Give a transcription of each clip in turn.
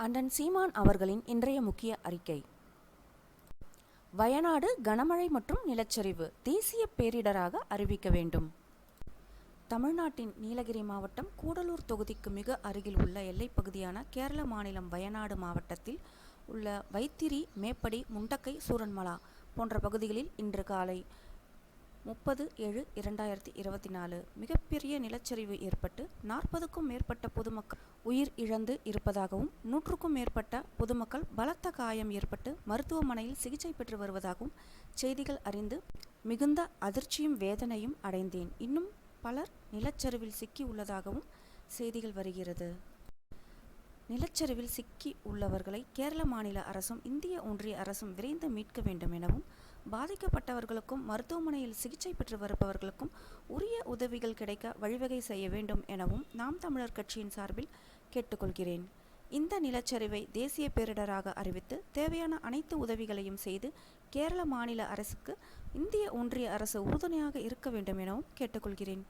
அண்ணன் சீமான் அவர்களின் இன்றைய முக்கிய அறிக்கை. வயநாடு கனமழை மற்றும் நிலச்சரிவு தேசிய பேரிடராக அறிவிக்க வேண்டும். தமிழ்நாட்டின் நீலகிரி மாவட்டம் கூடலூர் தொகுதிக்கு மிக அருகில் உள்ள எல்லைப் பகுதியான கேரள மாநிலம் வயநாடு மாவட்டத்தில் உள்ள வைத்திரி மேப்படி முண்டக்கை சூரன்மலா போன்ற பகுதிகளில் இன்று காலை முப்பது ஏழு இரண்டாயிரத்தி இருபத்தி நாலு மிகப்பெரிய நிலச்சரிவு ஏற்பட்டு நாற்பதுக்கும் மேற்பட்ட பொதுமக்கள் உயிர் இழந்து இருப்பதாகவும் நூற்றுக்கும் மேற்பட்ட பொதுமக்கள் பலத்த காயம் ஏற்பட்டு மருத்துவமனையில் சிகிச்சை பெற்று வருவதாகவும் செய்திகள் அறிந்து மிகுந்த அதிர்ச்சியும் வேதனையும் அடைந்தேன். இன்னும் பலர் நிலச்சரிவில் சிக்கி உள்ளதாகவும் செய்திகள் வருகிறது. நிலச்சரிவில் சிக்கி உள்ளவர்களை கேரள மாநில அரசும் இந்திய ஒன்றிய அரசும் விரைந்து மீட்க வேண்டும் எனவும் பாதிக்கப்பட்டவர்களுக்கும் மருத்துவமனையில் சிகிச்சை பெற்று வருபவர்களுக்கும் உரிய உதவிகள் கிடைக்க வழிவகை செய்ய வேண்டும் எனவும் நாம் தமிழர் கட்சியின் சார்பில் கேட்டுக்கொள்கிறேன். இந்த நிலச்சரிவை தேசிய பேரிடராக அறிவித்து தேவையான அனைத்து உதவிகளையும் செய்து கேரள மாநில அரசுக்கு இந்திய ஒன்றிய அரசு உறுதுணையாக இருக்க வேண்டும் எனவும் கேட்டுக்கொள்கிறேன்.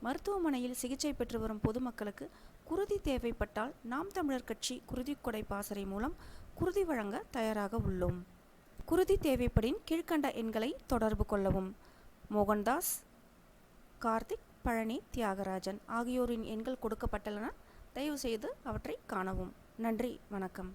மருத்துவமனையில் சிகிச்சை பெற்று வரும் பொதுமக்களுக்கு குருதி தேவைப்பட்டால் நாம் தமிழர் கட்சி குருதி கொடை பாசறை மூலம் குருதி வழங்க தயாராக உள்ளோம். குருதி தேவைப்படின் கீழ்க்கண்ட எண்களை தொடர்பு கொள்ளவும். மோகன்தாஸ் கார்த்திக் பழனி தியாகராஜன் ஆகியோரின் எண்கள் கொடுக்கப்பட்டுள்ளன தயவுசெய்து அவற்றை காணவும். நன்றி வணக்கம்.